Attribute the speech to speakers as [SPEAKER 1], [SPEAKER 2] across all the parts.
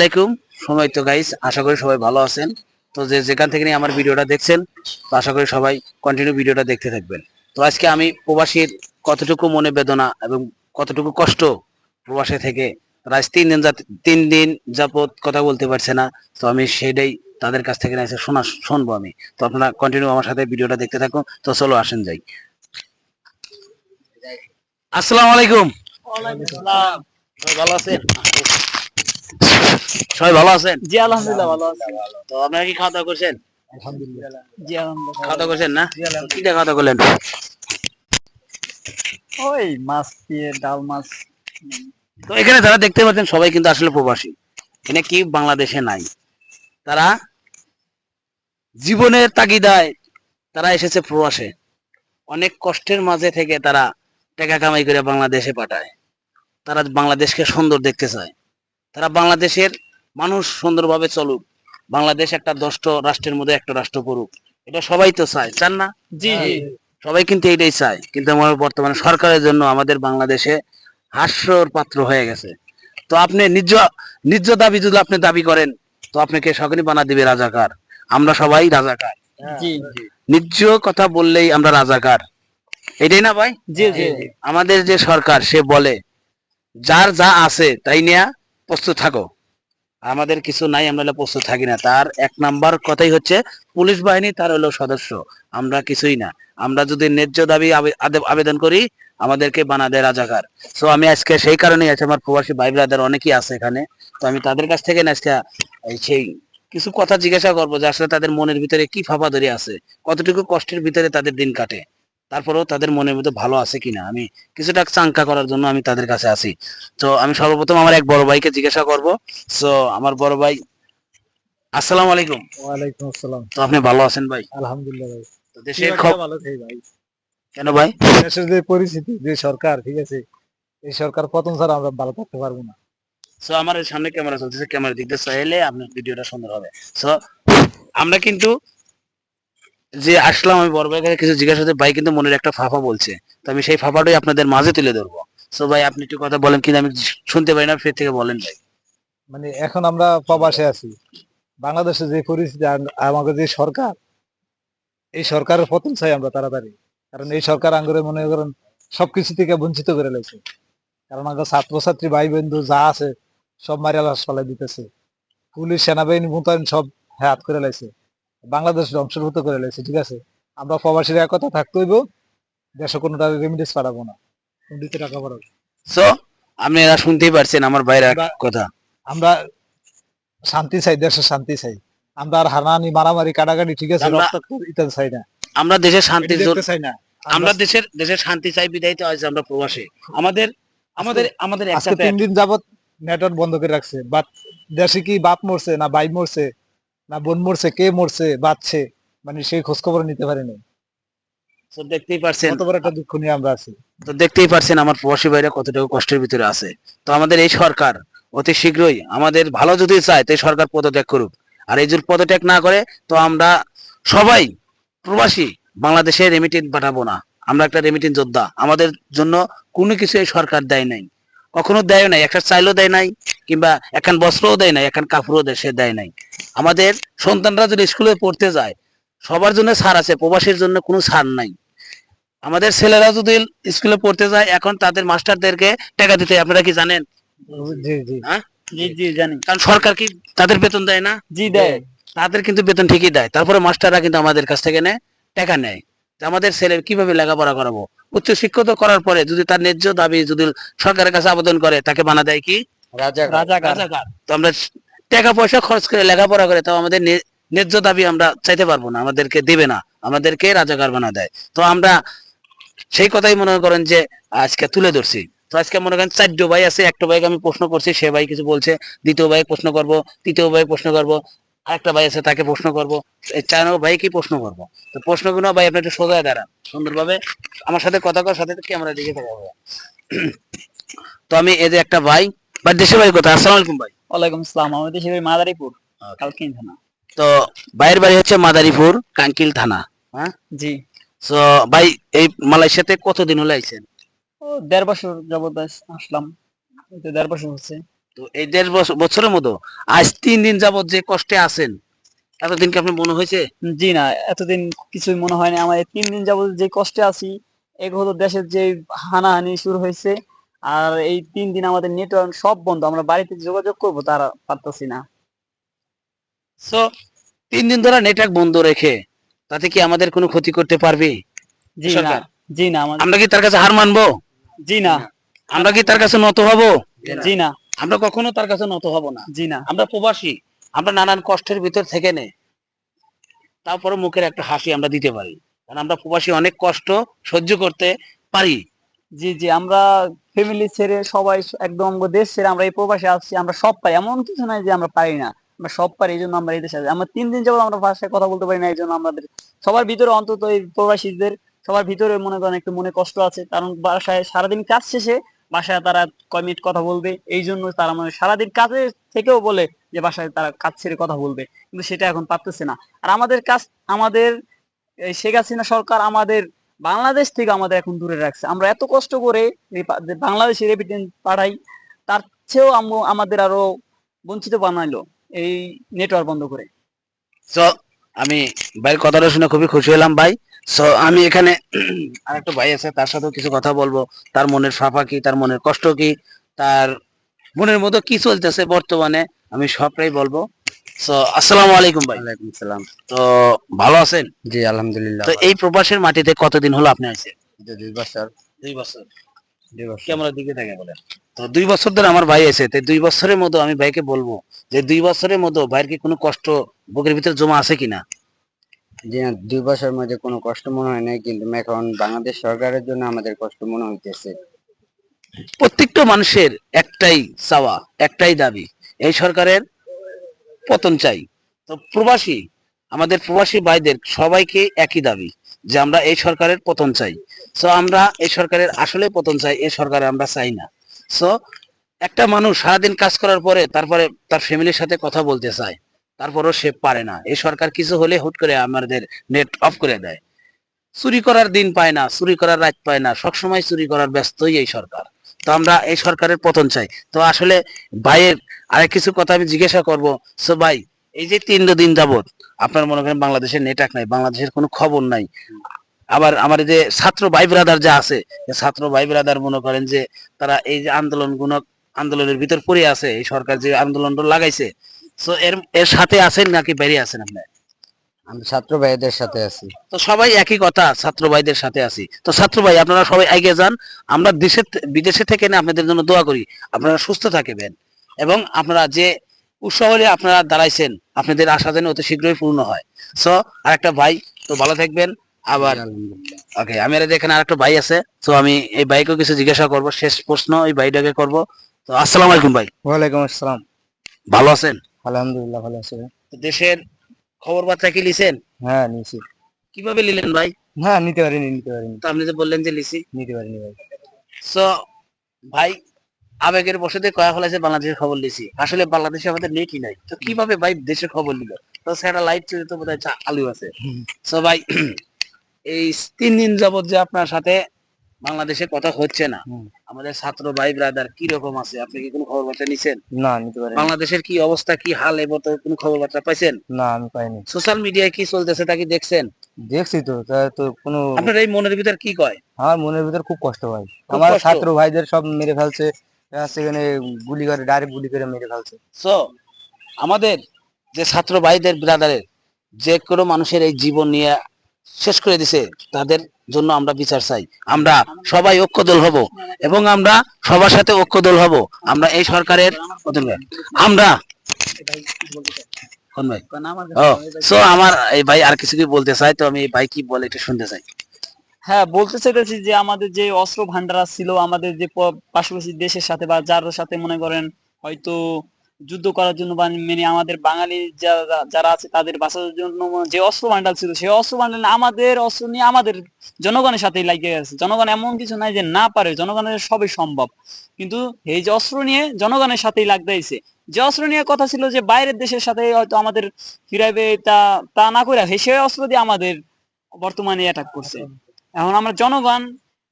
[SPEAKER 1] আলাইকুম। সময় তো গাইস আশা করি সবাই ভালো আছেন। তো যে যেখান থেকে নিয়ে আমার ভিডিওটা দেখছেন তো আশা করি সবাই কন্টিনিউ ভিডিওটা দেখতে থাকবেন। তো আজকে আমি প্রবাসীর কতটুকু মনে বেদনা এবং কতটুকু কষ্ট প্রবাসে থেকে আজ তিন দিন তিন দিন যাবত কথা বলতে পারছে না। তো আমি সেটাই তাদের কাছ থেকে এসে শোনা শুনব আমি। তো আপনারা কন্টিনিউ আমার সাথে ভিডিওটা দেখতে থাকুন। তো চলো আসেন যাই। আসসালামু আলাইকুম। ভালো আছেন? সবাই ভালো আছেন?
[SPEAKER 2] জি আলহামদুলিল্লাহ ভালো আছি।
[SPEAKER 1] তো আপনারা কি খাওয়া দাওয়া করছেন?
[SPEAKER 2] আলহামদুলিল্লাহ। জি আলহামদুলিল্লাহ।
[SPEAKER 1] খাওয়া দাওয়া করছেন না? কিটা খাওয়া দাওয়া করলেন?
[SPEAKER 2] ওই মাছ দিয়ে ডাল মাছ।
[SPEAKER 1] তো এখানে যারা দেখতে পাচ্ছেন সবাই কিন্তু আসলে প্রবাসী। এখানে কি বাংলাদেশে নাই। তারা জীবনের তাগিদায় তারা এসেছে প্রবাসে। অনেক কষ্টের মাঝে থেকে তারা টাকা কামাই করে বাংলাদেশে পাঠায়। তারা বাংলাদেশকে সুন্দর দেখতে চায়। তারা বাংলাদেশের মানুষ সুন্দরভাবে চলুক। বাংলাদেশ একটা দষ্ট রাষ্ট্রের মধ্যে একটা রাষ্ট্র করুক এটা সবাই তো চায় চান না?
[SPEAKER 2] জি
[SPEAKER 1] সবাই কিন্তু এটাই চায়। কিন্তু আমার বর্তমানে সরকারের জন্য আমাদের বাংলাদেশে হাস্যর পাত্র হয়ে গেছে। তো আপনি নিজ নিজ দাবি যদি আপনি দাবি করেন তো আপনাকে সকলই বানা দিবে রাজাকার। আমরা সবাই রাজাকার।
[SPEAKER 2] জি।
[SPEAKER 1] নিজ কথা বললেই আমরা রাজাকার। এটাই না ভাই?
[SPEAKER 2] জি জি।
[SPEAKER 1] আমাদের যে সরকার সে বলে যার যা আছে তাই নিয়ে প্রস্তুত থাকো। আমাদের কিছু নাই, আমরা হলে প্রস্তুত থাকি না। তার এক নাম্বার কথাই হচ্ছে, পুলিশ বাহিনী তার হলো সদস্য, আমরা কিছুই না। আমরা যদি ন্যায্য দাবি আবে- আবেদন করি, আমাদেরকে বানা দেয় রাজাকার। তো আমি আজকে সেই কারণেই আছে, আমার প্রবাসী ভাই ব্রাদার অনেকেই আছে এখানে। তো আমি তাদের কাছ থেকে আজকে সেই কিছু কথা জিজ্ঞাসা করব যে আসলে তাদের মনের ভিতরে কি ফাঁপা ধরে আছে, কতটুকু কষ্টের ভিতরে তাদের দিন কাটে। তারপরেও তাদের মনের মধ্যে ভালো আছে কিনা? আমি কিছুটা চাঙ্কা করার জন্য আমি তাদের কাছে আছি। তো আমি সর্বপ্রথম আমার এক বড় ভাইকে জিজ্ঞাসা করব। তো আমার বড় ভাই আসসালামু আলাইকুম।
[SPEAKER 2] ওয়ালাইকুম আসসালাম।
[SPEAKER 1] তো আপনি ভালো আছেন ভাই?
[SPEAKER 2] আলহামদুলিল্লাহ ভাই।
[SPEAKER 1] তো দেশের খবর
[SPEAKER 2] ভালো থাকি ভাই?
[SPEAKER 1] কেন ভাই?
[SPEAKER 2] দেশের যে পরিস্থিতি যে সরকার ঠিক আছে? এই সরকার পতন ছাড়া আমরা ভালো থাকতে পারব না।
[SPEAKER 1] সো আমার সামনে ক্যামেরা চলতেছে। ক্যামেরা দিক দিয়ে চাইলে আপনার ভিডিওটা সুন্দর হবে। সো আমরা কিন্তু যে আসলাম আমি বড় কাছে কিছু জিজ্ঞাসা করতে, ভাই কিন্তু মনের একটা ফাফা বলছে। তো আমি সেই ফাফাটাই আপনাদের মাঝে তুলে ধরবো। সো ভাই, আপনি একটু কথা বলেন কিন্তু আমি শুনতে পাই না, ফের থেকে বলেন ভাই।
[SPEAKER 2] মানে এখন আমরা প্রবাসে আছি। বাংলাদেশে যে পরিস্থিতি আমাদের যে সরকার, এই সরকারের পতন চাই আমরা তাড়াতাড়ি। কারণ এই সরকার আঙ্গুরে মনে করেন সবকিছু থেকে বঞ্চিত করে লেছে কারণ আমাদের ছাত্রছাত্রী ভাই বন্ধু যা আছে, সব মারিয়াল হাসপাতালে দিতেছে। পুলিশ, সেনাবাহিনী, মোতায়েন সব হাত করে লাইছে। বাংলাদেশ ধ্বংসভূত করে লাইছে ঠিক আছে? আমরা প্রবাসীর একতা থাকতে হইব দেশে কোনোটা রেমিডিস পাঠাবো না। দিতে টাকা পাঠাবো
[SPEAKER 1] সো আপনি এরা শুনতেই পারছেন আমার ভাইয়ের কথা।
[SPEAKER 2] আমরা শান্তি চাই দেশে শান্তি চাই। আমরা আর হানাহানি মারামারি কাটাকাটি ঠিক আছে ইত্যাদি চাই না।
[SPEAKER 1] আমরা দেশের
[SPEAKER 2] দেখতে চাই না।
[SPEAKER 1] আমরা দেশের দেশের শান্তি চাই বিদায় তো আজ আমরা প্রবাসে। আমাদের আমাদের আমাদের
[SPEAKER 2] আজকে তিন দিন যাবত নেটওয়ার্ক বন্ধ করে রাখছে বাট দেশে কি বাপ মরছে না ভাই মরছে? না বোন মরছে কে মরছে বাঁচছে মানে সেই খোঁজ খবর নিতে পারিনি।
[SPEAKER 1] তো দেখতেই পারছেন
[SPEAKER 2] কত বড় একটা দুঃখ নিয়ে আমরা আছি।
[SPEAKER 1] তো দেখতেই পারছেন আমার প্রবাসী ভাইরা কতটুকু কষ্টের ভিতরে আছে। তো আমাদের এই সরকার অতি শীঘ্রই আমাদের ভালো যদি চায় তো সরকার পদত্যাগ করুক। আর এই যদি পদত্যাগ না করে তো আমরা সবাই প্রবাসী বাংলাদেশে রেমিটেন্স পাঠাবো না। আমরা একটা রেমিটেন্স যোদ্ধা। আমাদের জন্য কোনো কিছু এই সরকার দেয় নাই। কখনো দেয় নাই একটা চাইলেও দেয় নাই কিংবা একখান বস্ত্রও দেয় নাই একখান কাপড়ও দেয় সে দেয় নাই। আমাদের সন্তানরা যদি স্কুলে পড়তে যায় সবার জন্য ছাড় আছে প্রবাসীর জন্য কোনো ছাড় নাই। আমাদের ছেলেরা যদি স্কুলে পড়তে যায় এখন তাদের মাস্টারদেরকে টাকা দিতে আপনারা কি জানেন?
[SPEAKER 2] জি জি।
[SPEAKER 1] হ্যাঁ?
[SPEAKER 2] জি জি জানি।
[SPEAKER 1] কারণ সরকার কি তাদের বেতন দেয় না?
[SPEAKER 2] জি দেয়।
[SPEAKER 1] তাদের কিন্তু বেতন ঠিকই দেয়। তারপরে মাস্টাররা কিন্তু আমাদের কাছ থেকে নেয় টাকা নেয়। আমাদের ছেলে কীভাবে লেখাপড়া করাবো? উচ্চ শিক্ষিত করার পরে যদি তার ন্যায্য দাবি যদি সরকারের কাছে আবেদন করে তাকে বানা দেয় কি?
[SPEAKER 2] রাজাকার।
[SPEAKER 1] তো আমরা টাকা পয়সা খরচ করে লেখাপড়া করে তাও আমাদের ন্যায্য দাবি আমরা চাইতে পারব না আমাদেরকে দেবে না আমাদেরকে রাজাকার বানা দেয়। তো আমরা সেই কথাই মনে করেন যে আজকে তুলে ধরছি। তো আজকে মনে করেন চারটো ভাই আছে একটা ভাইকে আমি প্রশ্ন করছি সে ভাই কিছু বলছে দ্বিতীয় ভাই প্রশ্ন করব তৃতীয় ভাই প্রশ্ন করব। আরেকটা ভাই আছে তাকে প্রশ্ন করব। এই চার নম্বর ভাই কি প্রশ্ন করব? তো প্রশ্নগুলো ভাই আপনি একটু সোজা দাঁড়ান সুন্দরভাবে। আমার সাথে কথা করার সাথে ক্যামেরা দিকে থাকা হবে তো আমি এই যে একটা ভাই বা দেশে ভাই কথা আসসালামু আলাইকুম ভাই।
[SPEAKER 2] ওয়ালাইকুম আসসালাম আমাদের দেশের বাড়ি মাদারীপুর কালকিন থানা।
[SPEAKER 1] তো ভাইয়ের বাড়ি হচ্ছে মাদারীপুর কাঙ্কিল থানা হ্যাঁ?
[SPEAKER 2] জি।
[SPEAKER 1] তো ভাই এই মালয়েশিয়াতে কতদিন হলো আইছেন?
[SPEAKER 2] ও দেড় বছর যাবত আসলাম। দেড় বছর হচ্ছে।
[SPEAKER 1] তো এই দেড় বছর- বছরের মতো। আজ তিন দিন যাবত যে কষ্টে আছেন এতদিন কি আপনার মনে হয়েছে?
[SPEAKER 3] জি না এতদিন কিছুই মনে হয়নি আমার তিন দিন যাবত যে কষ্টে আছি এক হলো দেশের যে হানাহানি শুরু হয়েছে আর এই তিন দিন আমাদের নেটওয়ার্ক সব বন্ধ। আমরা বাড়িতে যোগাযোগ করব তারা পারতাছি না।
[SPEAKER 1] সো তিন দিন ধরে নেটওয়ার্ক বন্ধ রেখে তাতে কি আমাদের কোনো ক্ষতি করতে পারবে?
[SPEAKER 3] জি না জি না
[SPEAKER 1] আমরা কি তার কাছে হার মানবো?
[SPEAKER 3] জি না।
[SPEAKER 1] আমরা কি তার কাছে নত হব?
[SPEAKER 3] জি না।
[SPEAKER 1] আমরা কখনো তার কাছে নত হব না।
[SPEAKER 3] জি না।
[SPEAKER 1] আমরা প্রবাসী আমরা নানান কষ্টের ভিতর থেকে নে তারপরে মুখের একটা হাসি আমরা দিতে পারি। কারণ আমরা প্রবাসী অনেক কষ্ট সহ্য করতে পারি।
[SPEAKER 3] জি জি আমরা ফ্যামিলি ছেড়ে সবাই একদম দেশ ছেড়ে আমরা এই প্রবাসে আসছি আমরা সব পাই। এমন কিছু নাই যে আমরা পারি না। আমরা সব পারি এই জন্য আমরা এই দেশে আছি। আমরা তিন দিন যাবত আমরা ভাষায় কথা বলতে পারি না এই জন্য আমাদের সবার ভিতরে অন্তত এই প্রবাসীদের সবার ভিতরে মনে করেন একটু মনে কষ্ট আছে। কারণ বাসায় সারাদিন কাজ শেষে বাসায় তারা কয় মিনিট কথা বলবে, এই জন্য তারা মানে সারাদিন কাজে থেকেও বলে যে বাসায় তারা কাজ ছেড়ে কথা বলবে, কিন্তু সেটা এখন পারতেছে না। আর আমাদের কাজ, আমাদের শেখ হাসিনা সরকার আমাদের বাংলাদেশ থেকে আমাদের এখন দূরে রাখছে। আমরা এত কষ্ট করে বাংলাদেশে রেমিটেন্স পাঠাই, তার চেয়েও আম- আমাদের আরও বঞ্চিত বানাইলো এই নেটওয়ার্ক বন্ধ করে।
[SPEAKER 1] আমি ভাইয়ের কথাটা শুনে খুবই খুশি হলাম ভাই। সো আমি এখানে আরেকটা ভাই আছে তার সাথেও কিছু কথা বলব। তার মনের ফাঁপা কি তার মনের কষ্ট কি তার মনের মধ্যে কি চলতেছে বর্তমানে আমি সবটাই বলব। সো আসসালামু আলাইকুম ভাই।
[SPEAKER 4] ওয়ালাইকুম সালাম
[SPEAKER 1] তো ভালো আছেন?
[SPEAKER 4] জি আলহামদুলিল্লাহ
[SPEAKER 1] তো এই প্রবাসের মাটিতে কতদিন হলো আপনি আছেন?
[SPEAKER 4] দুই বছর।
[SPEAKER 1] দুই বছর।
[SPEAKER 4] দুই বছর।
[SPEAKER 1] ক্যামেরার দিকে থাকে বলেন? তো দুই বছর ধরে আমার ভাই আছে তো দুই বছরের মতো আমি ভাইকে বলব যে দুই বছরের মতো ভাইয়ের কি কোনো কষ্ট বুকের ভিতরে জমা আছে কিনা?
[SPEAKER 4] না দুই বছরের মধ্যে কোনো কষ্ট মনে হয় নাই, কিন্তু এখন বাংলাদেশ সরকারের জন্য আমাদের কষ্ট মনে হইতেছে।
[SPEAKER 1] প্রত্যেকটা মানুষের একটাই চাওয়া, একটাই দাবি, এই সরকারের পতন চাই। তো প্রবাসী, আমাদের প্রবাসী ভাইদের সবাইকে একই দাবি, যে আমরা এই সরকারের পতন চাই। সো আমরা এই সরকারের আসলে পতন চাই, এই সরকারে আমরা চাই না। সো একটা মানুষ সারাদিন কাজ করার পরে তারপরে তার ফ্যামিলির সাথে কথা বলতে চায়। তারপরও সে পারে না। এই সরকার কিছু হলে হুট করে আমাদের নেট অফ করে দেয়। চুরি করার দিন পায় না, চুরি করার রাত পায় না, সবসময় চুরি করার ব্যস্তই এই সরকার। তো আমরা এই সরকারের পতন চাই। তো আসলে ভাইয়ের আরেক কিছু কথা আমি জিজ্ঞাসা করব। সো ভাই, এই যে তিন দিন যাবত আপনার মনে করেন বাংলাদেশের নেটওয়ার্ক নাই, বাংলাদেশের কোনো খবর নাই। আবার আমার যে ছাত্র ভাই ব্রাদার যা আছে ছাত্র ভাই ব্রাদার মনে করেন যে তারা এই যে আন্দোলনগুলো আন্দোলনের ভিতর পড়ে আছে, এই সরকার যে আন্দোলনটা লাগাইছে সো এর এর সাথে আছেন নাকি বেরিয়ে আছেন আপনি?
[SPEAKER 4] আমি ছাত্র ভাইদের সাথে আছি।
[SPEAKER 1] তো সবাই একই কথা ছাত্র ভাইদের সাথে আছি। তো ছাত্র ভাই আপনারা সবাই এগিয়ে যান। আমরা দেশের থে- বিদেশে থেকে না আপনাদের জন্য দোয়া করি। আপনারা সুস্থ থাকবেন। এবং আপনারা যে উৎসাহ হলে আপনারা দাঁড়াইছেন আপনাদের আশা যেন অতি শীঘ্রই পূর্ণ হয়। সো আর একটা ভাই তো ভালো থাকবেন। আবার ওকে আমি আর এখানে আরেকটা ভাই আছে। তো আমি এই ভাইকেও কিছু জিজ্ঞাসা করব। শেষ প্রশ্ন এই ভাইটাকে করব। তো আসসালামু আলাইকুম ভাই।
[SPEAKER 4] ওয়ালাইকুম আসসালাম।
[SPEAKER 1] ভালো আছেন?
[SPEAKER 4] আলহামদুলিল্লাহ ভালো আছি
[SPEAKER 1] দেশের খবর বার্তা কি লিছেন
[SPEAKER 4] হ্যাঁ নিছি
[SPEAKER 1] কীভাবে নিলেন ভাই?
[SPEAKER 4] হ্যাঁ নিতে পারিনি নিতে পারিনি।
[SPEAKER 1] তো আপনি যে বললেন যে লিছি
[SPEAKER 4] নিতে পারিনি ভাই।
[SPEAKER 1] সো ভাই আবেগের বসে কয়া ফেলাইছে বাংলাদেশের খবর লিছি আসলে বাংলাদেশে আমাদের নেটই নাই। তো কীভাবে ভাই দেশের খবর নিল? তো স্যাটেলাইট তো বোধ হয় আলু আছে। সো ভাই এই তিন দিন যাবত যে আপনার সাথে বাংলাদেশে কথা হচ্ছে না। আমাদের ছাত্র ভাই ব্রাদার কি রকম আছে? আপনি কি কোনো খবর বার্তা নিছেন?
[SPEAKER 4] না নিতে পারিনি।
[SPEAKER 1] বাংলাদেশের কি অবস্থা কি হাল এবার কোনো খবর বার্তা পাইছেন?
[SPEAKER 4] না আমি পাইনি।
[SPEAKER 1] সোশ্যাল মিডিয়ায় কি চলতেছে তা কি দেখছেন?
[SPEAKER 4] দেখছি তো তা তো কোনো
[SPEAKER 1] আপনার এই মনের ভিতর কি কয়?
[SPEAKER 4] আমার মনের ভিতর খুব কষ্ট হয়। আমার ছাত্র ভাইদের সব মেরে ফেলছে। সেখানে গুলি করে ডাইরেক্ট গুলি করে মেরে ফেলছে।
[SPEAKER 1] সো আমাদের যে ছাত্র ভাইদের ব্রাদারের যে কোনো মানুষের এই জীবন নিয়ে শেষ করে দিছে, তাদের জন্য আমরা বিচার চাই। আমরা সবাই ঐক্যদল হব এবং আমরা সবার সাথে ঐক্যদল হব। আমরা এই সরকারের আমরা
[SPEAKER 3] আমার
[SPEAKER 1] এই ভাই আর কিছু কি বলতে চাই তো আমি ভাই কি বলে একটু শুনতে চাই।
[SPEAKER 3] হ্যাঁ বলতে চাইতেছি যে আমাদের যে অস্ত্র ভান্ডার ছিল, আমাদের যে প- পার্শ্ববর্তী দেশের সাথে বা যার সাথে মনে করেন হয়তো যুদ্ধ করার জন্য বা মানে আমাদের বাঙালি যারা আছে তাদের বাঁচানোর জন্য যে অস্ত্র ভান্ডার ছিল, সেই অস্ত্র ভান্ডার আমাদের অস্ত্র নিয়ে আমাদের জনগণের সাথে লাগিয়ে গেছে। জনগণ এমন কিছু নাই যে না পারে, জনগণের সবই সম্ভব। কিন্তু এই যে অস্ত্র নিয়ে জনগণের সাথেই লাগতেছে, যে অস্ত্র নিয়ে কথা ছিল যে বাইরের দেশের সাথে হয়তো আমাদের ফিরাইবে তা তা না করে সেই অস্ত্র দিয়ে আমাদের বর্তমানে অ্যাটাক করছে। এখন আমরা জনগণ,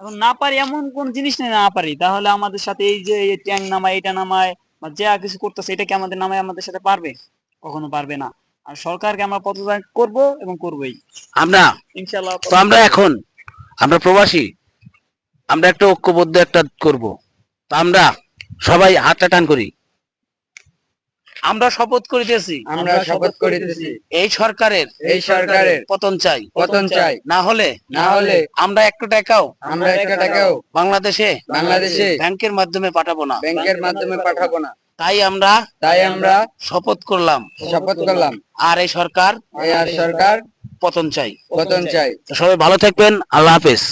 [SPEAKER 3] এখন না পারি এমন কোন জিনিস নিয়ে না পারি, তাহলে আমাদের সাথে এই যে ট্যাঙ্ক নামায় এটা নামায় বা যা কিছু করতেছে এটা কি আমাদের নামে আমাদের সাথে পারবে? কখনো পারবে না। আর সরকারকে আমরা পদত্যাগ করব এবং করবই।
[SPEAKER 1] আমরা?
[SPEAKER 3] ইনশাআল্লাহ
[SPEAKER 1] তো আমরা এখন আমরা প্রবাসী আমরা একটা ঐক্যবদ্ধ একটা করব। তো আমরা সবাই হাতটা টান করি। আমরা শপথ করিতেছি।
[SPEAKER 4] আমরা শপথ করিতেছি।
[SPEAKER 1] এই সরকারের
[SPEAKER 4] এই সরকারের
[SPEAKER 1] পতন চাই।
[SPEAKER 4] পতন চাই।
[SPEAKER 1] না হলে
[SPEAKER 4] না হলে
[SPEAKER 1] আমরা একটু টাকাও
[SPEAKER 4] আমরা একটা টাকাও
[SPEAKER 1] বাংলাদেশে
[SPEAKER 4] বাংলাদেশে
[SPEAKER 1] ব্যাংকের মাধ্যমে পাঠাবো না।
[SPEAKER 4] ব্যাংকের মাধ্যমে পাঠাবো না।
[SPEAKER 1] তাই আমরা
[SPEAKER 4] তাই আমরা
[SPEAKER 1] শপথ করলাম।
[SPEAKER 4] শপথ করলাম।
[SPEAKER 1] আর এই সরকার
[SPEAKER 4] এই আর সরকার
[SPEAKER 1] পতন চাই।
[SPEAKER 4] পতন চাই।
[SPEAKER 1] সবাই ভালো থাকবেন। আল্লাহ হাফেজ।